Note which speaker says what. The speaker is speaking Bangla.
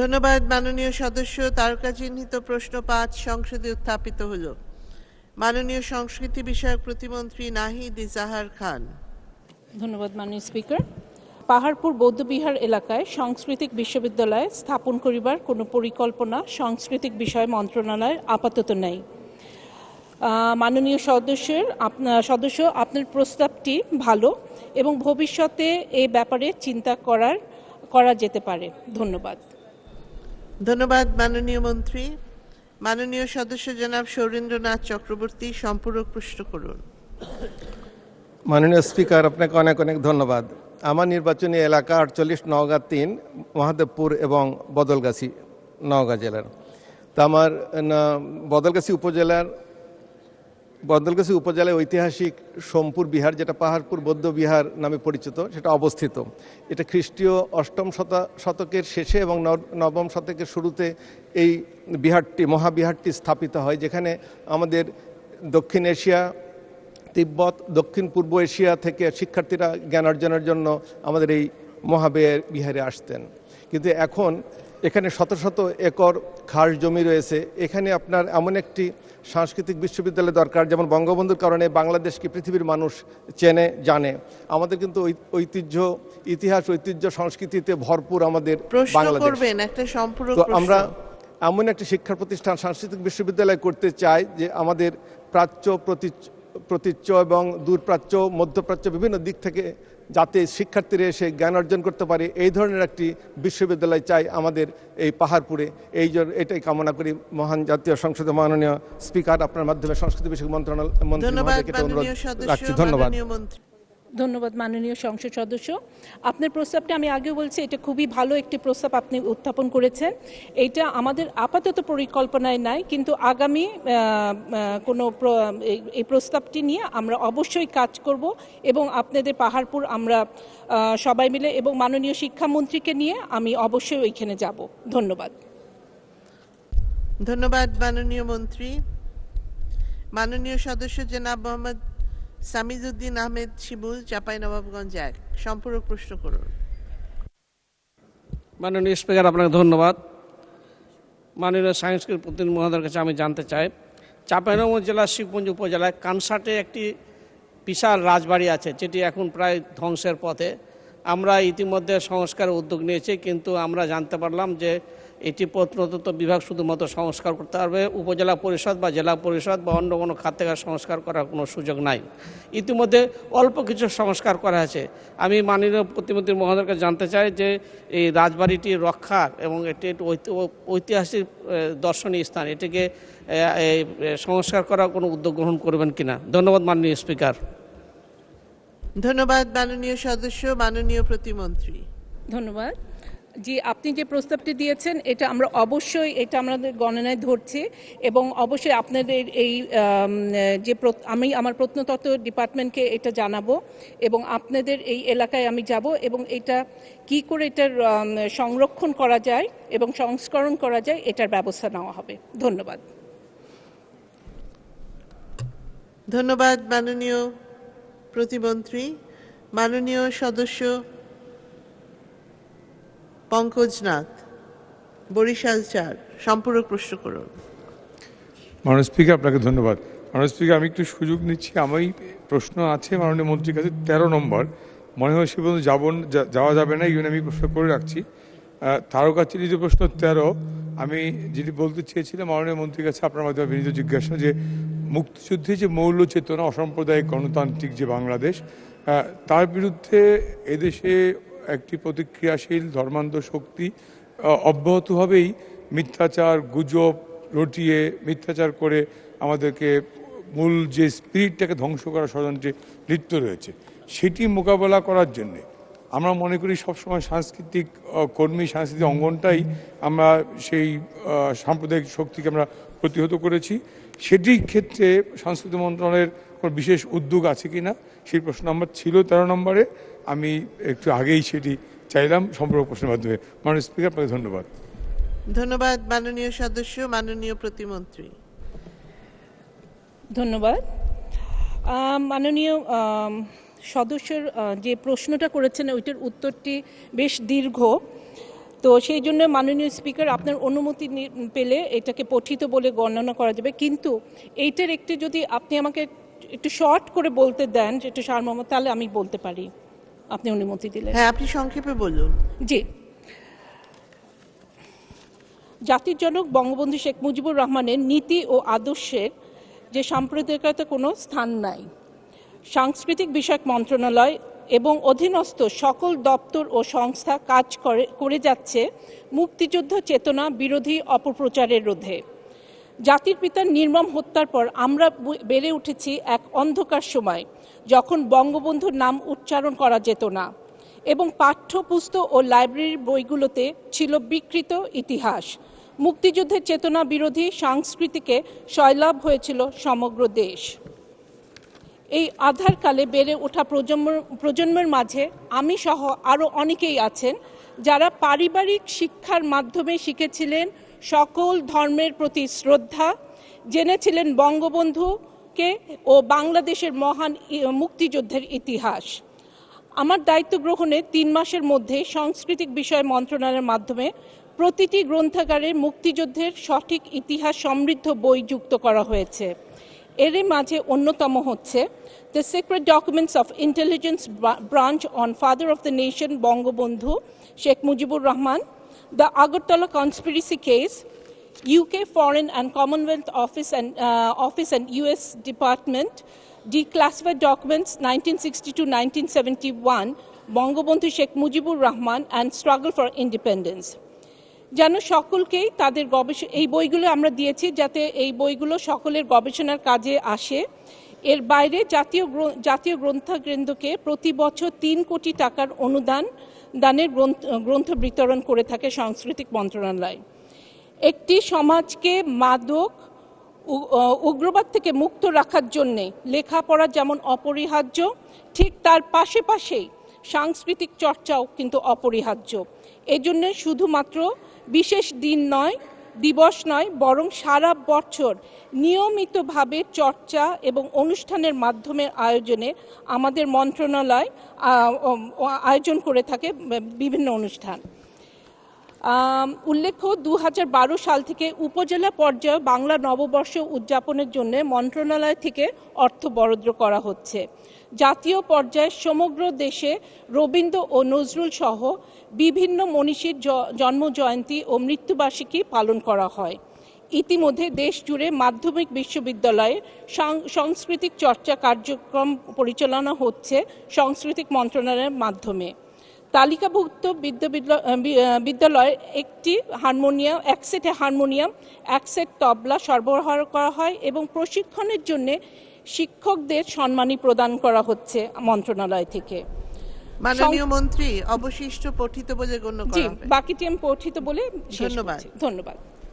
Speaker 1: ধন্যবাদ, মাননীয় সদস্য। তারকা চিহ্নিত প্রশ্ন পাঁচ, সংসদে উত্থাপিত হল। মাননীয় সংস্কৃতি বিষয়ক প্রতিমন্ত্রী নাহিদ ইজাহার খান।
Speaker 2: ধন্যবাদ, মাননীয় স্পিকার। পাহাড়পুর বৌদ্ধবিহার এলাকায় সাংস্কৃতিক বিশ্ববিদ্যালয় স্থাপন করিবার কোনো পরিকল্পনা সাংস্কৃতিক বিষয় মন্ত্রণালয়ের আপাতত নেই। মাননীয় সদস্যের আপনার সদস্য, আপনার প্রস্তাবটি ভালো এবং ভবিষ্যতে এ ব্যাপারে চিন্তা করার, করা যেতে পারে। ধন্যবাদ।
Speaker 1: ধন্যবাদ, মাননীয় মন্ত্রী। মাননীয় সদস্য জনাব সৌরেন্দ্রনাথ চক্রবর্তী সম্পূরক প্রশ্ন করুন।
Speaker 3: মাননীয় স্পিকার, আপনাকে অনেক অনেক ধন্যবাদ। আমার নির্বাচনী এলাকা আটচল্লিশ, নওগাঁ তিন, মহাদেবপুর এবং বদলগাছি, নওগাঁ জেলার। তা আমার বদলগাছি উপজেলার বদলগাছি উপজেলায় ঐতিহাসিক সোমপুর বিহার, যেটা পাহাড়পুর, বৌদ্ধ বিহার নামে পরিচিত, সেটা অবস্থিত। এটা খ্রিস্টীয় অষ্টম শতা, শতকের শেষে এবং নব- নবম শতকের শুরুতে এই বিহারটি, মহাবিহারটি স্থাপিত হয়, যেখানে আমাদের দক্ষিণ এশিয়া, তিব্বত, দক্ষিণ পূর্ব এশিয়া থেকে শিক্ষার্থীরা জ্ঞান অর্জনের জন্য আমাদের এই মহাবিহার বিহারে আসতেন। কিন্তু এখন এখানে শত শত একর খাস জমি রয়েছে। এখানে আপনার এমন একটি সাংস্কৃতিক বিশ্ববিদ্যালয় দরকার যেমন বঙ্গবন্ধুর কারণে বাংলাদেশকে পৃথিবীর মানুষ চেনে জানে। আমাদের কিন্তু ঐতিহ্য ইতিহাস ঐতিহ্য সংস্কৃতিতে ভরপুর আমাদের বাংলাদেশ। তো আমরা এমন একটি শিক্ষা প্রতিষ্ঠান সাংস্কৃতিক বিশ্ববিদ্যালয় করতে চাই যে আমাদের প্রাচ্য প্রতীচ্য এবং দূরপ্রাচ্য মধ্যপ্রাচ্য বিভিন্ন দিক থেকে যাতে শিক্ষার্থীরা এসে জ্ঞান অর্জন করতে পারে এই ধরনের একটি বিশ্ববিদ্যালয় চাই আমাদের এই পাহাড়পুরে। এই জন্য এটাই কামনা করি মহান জাতীয় সংসদে মাননীয় স্পিকার আপনার মাধ্যমে সংস্কৃতি বিষয়ক মন্ত্রণালয় অনুরোধ রাখছি। ধন্যবাদ।
Speaker 2: ধন্যবাদ, মাননীয় সংসদ সদস্য। আপনার প্রস্তাবটা আমি আগেও বলছি, এটা খুবই ভালো একটি প্রস্তাব আপনি উত্থাপন করেছেন। এইটা আমাদের আপাতত পরিকল্পনায় নাই, কিন্তু আগামী কোনো এই প্রস্তাবটি নিয়ে আমরা অবশ্যই কাজ করব এবং আপনাদের পাহাড়পুর আমরা সবাই মিলে এবং মাননীয় শিক্ষামন্ত্রীকে নিয়ে আমি অবশ্যই ওইখানে যাব। ধন্যবাদ।
Speaker 1: ধন্যবাদ, মাননীয় মন্ত্রী। মাননীয় সদস্য জনাব মোহাম্মদ সামিজউদ্দিন আহমেদ শিমুল চাঁপাইনবাবগঞ্জ এক। সম্পূরক প্রশ্ন করুন।
Speaker 4: মাননীয় স্পিকার, আপনাকে ধন্যবাদ। মাননীয় সাংস্কৃতিক প্রতিনিধি মহোদয়ের কাছে আমি জানতে চাই চাঁপাইনবাবগঞ্জ জেলার শিবগঞ্জ উপজেলায় কানসাটে একটি বিশাল রাজবাড়ি আছে, যেটি এখন প্রায় ধ্বংসের পথে। আমরা ইতিমধ্যে সংস্কারের উদ্যোগ নিয়েছি, কিন্তু আমরা জানতে পারলাম যে এটি প্রত্নতত্ত্ব বিভাগ শুধুমাত্র সংস্কার করতে পারবে। উপজেলা পরিষদ বা জেলা পরিষদ বা অন্য কোনো খাত থেকে সংস্কার করার কোনো সুযোগ নাই। ইতিমধ্যে অল্প কিছু সংস্কার করা আছে। আমি মাননীয় প্রতিমন্ত্রী মহোদয়ের কাছে জানতে চাই যে এই রাজবাড়িটি রক্ষার এবং এটি একটি ঐতি- ঐতিহাসিক দর্শনীয় স্থান। এটিকে এই, সংস্কার করার কোনো উদ্যোগ গ্রহণ করবেন কিনা? ধন্যবাদ মাননীয় স্পিকার।
Speaker 1: ধন্যবাদ মাননীয় সদস্য মাননীয় প্রতিমন্ত্রী।
Speaker 2: ধন্যবাদ। জি, আপনি যে প্রস্তাবটি দিয়েছেন, এটা আমরা অবশ্যই, এটা আমাদের গণনায় ধরছি এবং অবশ্যই আপনাদের এই যে আমি আমার প্রত্নতত্ত্ব ডিপার্টমেন্টকে এটা জানাব এবং আপনাদের এই এলাকায় আমি যাব এবং এটা কি করে এটার সংরক্ষণ করা যায় এবং সংস্করণ করা যায়, এটার ব্যবস্থা নেওয়া হবে। ধন্যবাদ।
Speaker 1: ধন্যবাদ, মাননীয় প্রতিমন্ত্রী, মাননীয় সদস্য পঙ্কজ নাথ বরিশাল চার সম্পূরক প্রশ্ন করুন।
Speaker 5: মাননীয় স্পিকার আপনাকে ধন্যবাদ। মাননীয় স্পিকার আমি একটু সুযোগ নিচ্ছি। আমি প্রশ্ন আছে মাননীয় মন্ত্রীর কাছে তেরো নম্বর। মনে হয় সে পর্যন্ত যাব যাওয়া যাবে না এই আমি প্রশ্ন করে রাখছি। আহ, তারকাচিরি যে প্রশ্ন তেরো আমি যেটি বলতে চেয়েছিলাম মাননীয় মন্ত্রীর কাছে আপনার মাধ্যমে বিনীত জিজ্ঞাসা যে মুক্তিযুদ্ধে যে মৌল চেতনা অসাম্প্রদায়িক গণতান্ত্রিক যে বাংলাদেশ তার বিরুদ্ধে এদেশে একটি প্রতিক্রিয়াশীল ধর্মান্ধ শক্তি অব্যাহতভাবেই মিথ্যাচার, গুজব রটিয়ে মিথ্যাচার করে আমাদেরকে মূল যে স্পিরিটটাকে ধ্বংস করার ষড়যন্ত্রে লিপ্ত রয়েছে, সেটি মোকাবেলা করার জন্যে আমরা মনে করি সবসময় সাংস্কৃতিক কর্মী, সাংস্কৃতিক অঙ্গনটাই আমরা সেই সাম্প্রদায়িক শক্তিকে আমরা প্রতিহত করেছি। সেটির ক্ষেত্রে সংস্কৃতি মন্ত্রণালয়ের কোনো বিশেষ উদ্যোগ আছে কি না সেই প্রশ্ন আমার ছিল তেরো নম্বরে। আমি একটু আগেই সেটি চাইলাম সম্পর্ক প্রশ্নের মাধ্যমে। মাননীয় স্পিকার আপনাকে ধন্যবাদ।
Speaker 1: ধন্যবাদ মাননীয় সদস্য মাননীয় প্রতিমন্ত্রী।
Speaker 2: ধন্যবাদ। মাননীয় সদস্যের যে প্রশ্নটা করেছেন ওইটার উত্তরটি বেশ দীর্ঘ। তো সেই জন্য মাননীয় স্পিকার আপনার অনুমতি নি- পেলে এটাকে পঠিত বলে গণনা করা যাবে। কিন্তু এইটার একটি যদি আপনি আমাকে একটু শর্ট করে বলতে দেন যে একটু সারমর্ম তাহলে আমি বলতে পারি। আপনি অনুমতি দিলে
Speaker 1: হ্যাঁ আপনি সংক্ষেপে বলুন।
Speaker 2: জি। জাতির জনক বঙ্গবন্ধু শেখ মুজিবুর রহমানের নীতি ও আদর্শের যে সাম্প্রদায়িকতা কোনো স্থান নাই। সাংস্কৃতিক বিষয়ক মন্ত্রণালয় এবং অধীনস্থ সকল দপ্তর ও সংস্থা কাজ করে করে যাচ্ছে মুক্তিযুদ্ধ চেতনা বিরোধী অপপ্রচারের রোধে। জাতির পিতার নির্মম হত্যার পর আমরা বেড়ে উঠেছি এক অন্ধকার সময়, যখন বঙ্গবন্ধুর নাম উচ্চারণ করা যেত না এবং পাঠ্যপুস্তক ও লাইব্রেরির বইগুলোতে ছিল বিকৃত ইতিহাস। মুক্তিযুদ্ধের চেতনা বিরোধী সংস্কৃতিকে সয়লাভ হয়েছিল সমগ্র দেশ। এই আধারকালে বেড়ে ওঠা প্রজন্ম, প্রজন্মের মাঝে আমি সহ আরও অনেকেই আছেন, যারা পারিবারিক শিক্ষার মাধ্যমে শিখেছিলেন সকল ধর্মের প্রতি শ্রদ্ধা জেনেছিলেন বঙ্গবন্ধুকে ও বাংলাদেশের মহান মুক্তিযুদ্ধের ইতিহাস। আমার দায়িত্ব গ্রহণে তিন মাসের মধ্যে সাংস্কৃতিক বিষয় মন্ত্রণালয়ের মাধ্যমে প্রতিটি গ্রন্থাগারে মুক্তিযুদ্ধের সঠিক ইতিহাস সমৃদ্ধ বই যুক্ত করা হয়েছে। এর মাঝে অন্যতম হচ্ছে the secret documents of intelligence branch on father of the nation Bangabandhu Sheikh Mujibur Rahman the Agartala conspiracy case UK Foreign and Commonwealth Office and uh, Office and US Department declassified documents 1960 1971 Bangabandhu Sheikh Mujibur Rahman and struggle for independence. যেন সকলকেই তাদের গবেষণা এই বইগুলো আমরা দিয়েছি যাতে এই বইগুলো সকলের গবেষণার কাজে আসে। এর বাইরে জাতীয় জাতীয় গ্রন্থাকেন্দ্রকে প্রতি বছর তিন কোটি টাকার অনুদান দানের গ্রন্থ গ্রন্থ বিতরণ করে থাকে সাংস্কৃতিক মন্ত্রণালয়। একটি সমাজকে মাদক উগ্রবাদ থেকে মুক্ত রাখার জন্যে লেখাপড়া যেমন অপরিহার্য, ঠিক তার পাশে পাশেই সাংস্কৃতিক চর্চাও কিন্তু অপরিহার্য। এজন্য শুধুমাত্র বিশেষ দিন নয় দিবস নয়, বরং সারা বছর নিয়মিতভাবে চর্চা এবং অনুষ্ঠানের মাধ্যমে আয়োজনে আমাদের মন্ত্রণালয় আয়োজন করে থাকে বিভিন্ন অনুষ্ঠান। উল্লেখ্য দু হাজার বারো সাল থেকে উপজেলা পর্যায়ে বাংলা নববর্ষ উদযাপনের জন্য মন্ত্রণালয় থেকে অর্থ বরাদ্দ করা হচ্ছে। জাতীয় পর্যায়ে সমগ্র দেশে রবীন্দ্র ও নজরুল সহ বিভিন্ন মনীষীর জন্মজয়ন্তী ও মৃত্যুবার্ষিকী পালন করা হয়। ইতিমধ্যে দেশ জুড়ে মাধ্যমিক বিশ্ববিদ্যালয়ে সাংস্কৃতিক চর্চা কার্যক্রম পরিচালনা হচ্ছে সাংস্কৃতিক মন্ত্রণালয়ের মাধ্যমে। তালিকাভুক্ত বিদ্যালয়ে একটি হারমোনিয়াম, এক সেটে হারমোনিয়াম, এক সেট তবলা সরবরাহ করা হয় এবং প্রশিক্ষণের জন্য শিক্ষকদের সম্মানী প্রদান করা হচ্ছে মন্ত্রণালয় থেকে।
Speaker 1: মাননীয় মন্ত্রী অবশিষ্ট পঠিত বলে গণ্য করা হবে।
Speaker 2: বাকিটি আমি পঠিত বলে
Speaker 1: ধন্যবাদ।
Speaker 2: ধন্যবাদ।